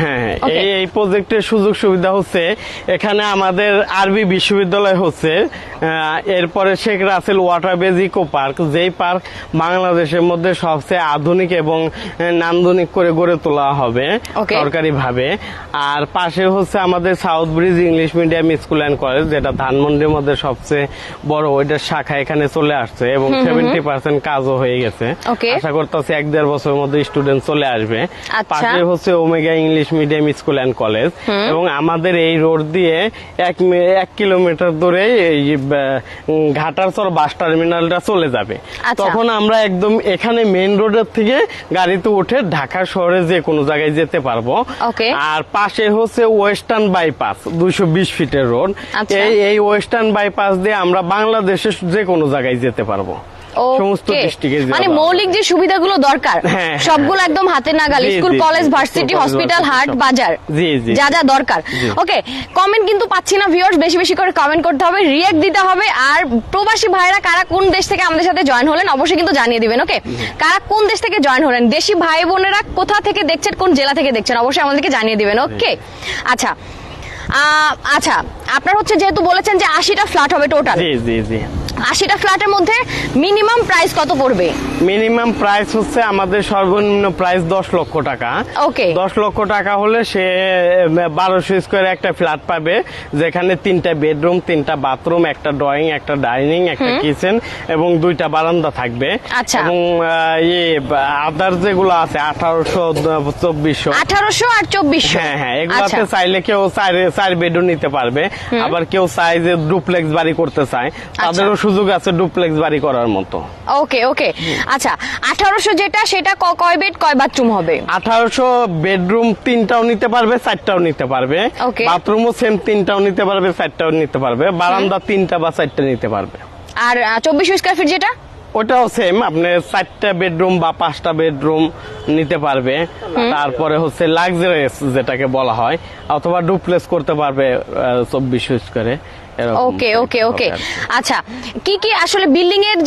হ্যাঁ হ্যাঁ, এই প্রজেক্টের সুযোগ সুবিধা হচ্ছে এখানে আমাদের আরবি বিশ্ববিদ্যালয় হচ্ছে এরপরে Sheikh Russel water base eco park যেই পার্ক বাংলাদেশের মধ্যে সবচেয়ে আধুনিক এবং নান্দনিক করে গড়ে তোলা হবে Okay. সরকারি ভাবে আর পাশে হচ্ছে আমাদের South Bridge English medium school and college যেটা ধানমন্ডির মধ্যে সবচেয়ে বড় ওইটার শাখা এখানে চলে আসছে এবং সেভেন্টি পার্সেন্ট কাজও হয়ে গেছে। আশা করতেছি এক দেড় বছরের মধ্যে স্টুডেন্ট চলে আসবে। আচ্ছা। পাশে হচ্ছে Omega English medium school and college এবং আমাদের এই রোড দিয়ে এক এক কিলোমিটার দূরে এই ঘাটারচর বাস টার্মিনালটা চলে যাবে। আচ্ছা। তখন আমরা একদম এখানে মেইন রোডের থেকে গাড়িতে উঠে ঢাকা শহরে যে কোনো জায়গায় যেতে পারব। আর পাশে হচ্ছে ওয়েস্টার্ন বাইপাস দুইশো বিশ ফিটের রোড। আচ্ছা। এই এই ওয়েস্টার্ন বাইপাস দিয়ে আমরা বাংলাদেশের যে কোনো জায়গায় যেতে পারব। সমস্ত. ডিস্ট্রিক্টে মানে মৌলিক যে সুবিধাগুলো দরকার হ্যাঁ, সবগুলো একদম হাতে নাগাল স্কুল কলেজ ভার্সিটি হসপিটাল হাট বাজার জি, জি। যা যা দরকার। ওকে কমেন্ট কিন্তু পাচ্ছি না ভিউয়ার্স বেশি বেশি করে কমেন্ট করতে হবে রিয়েক্ট দিতে হবে আর প্রবাসী ভাইরা কারা কোন দেশ থেকে আমাদের সাথে জয়েন হলেন অবশ্যই কিন্তু জানিয়ে দিবেন ওকে কারা কোন দেশ থেকে জয়েন হলেন দেশি ভাই বোনেরা কোথা থেকে দেখছেন কোন জেলা থেকে দেখছেন অবশ্যই আমাদেরকে জানিয়ে দিবেন ওকে আচ্ছা আহ, আচ্ছা আপনার হচ্ছে যেহেতু বলেছেন যে আশিটা ফ্ল্যাট হবে টোটাল জি জি জি। আশিটা ফ্ল্যাটের মধ্যে মিনিমাম প্রাইস কত পড়বে? মিনিমাম প্রাইস হচ্ছে আমাদের সর্বনিম্ন প্রাইস দশ লক্ষ টাকা। Okay. দশ লক্ষ টাকা হলে সে বারোশো স্কোয়ার একটা ফ্ল্যাট পাবে যেখানে তিনটা বেডরুম তিনটা বাথরুম একটা ড্রয়িং একটা ডাইনিং একটা কিচেন এবং দুইটা বারান্দা থাকবে। আচ্ছা। এবং ইয়ে আদার যেগুলো আছে আঠারোশো চব্বিশশো। আঠারোশো আর চব্বিশশো। হ্যাঁ হ্যাঁ এগুলোতে চাইলে কেউ চার চার বেডও নিতে পারবে। আবার কেউ চায় যে ডুপ্লেক্স বাড়ি করতে চায়। আচ্ছা। তাদেরও সুযোগ আছে ডুপ্লেক্স বাড়ি করার মতো। ওকে ওকে। আচ্ছা আঠারোশো যেটা সেটা ক- কয় বেড কয় বাথরুম হবে? আঠারোশো বেডরুম তিনটাও নিতে পারবে চারটাও নিতে পারবে। বাথরুম বাথরুমও সেম তিনটাও নিতে পারবে চারটাও নিতে পারবে। বারান্দা তিনটা বা চারটা নিতে পারবে। আর চব্বিশ স্কোয়ার ফিট যেটা? ওটাও সেম আপনি চারটা বেডরুম বা পাঁচটা বেডরুম নিতে পারবে। তারপরে হচ্ছে লাক্সারিয়াস যেটাকে বলা হয় অথবা ডুপ্লেস করতে পারবে চব্বিশ করে ওকে ওকে ওকে আচ্ছা কি কি আসলে বিল্ডিং এর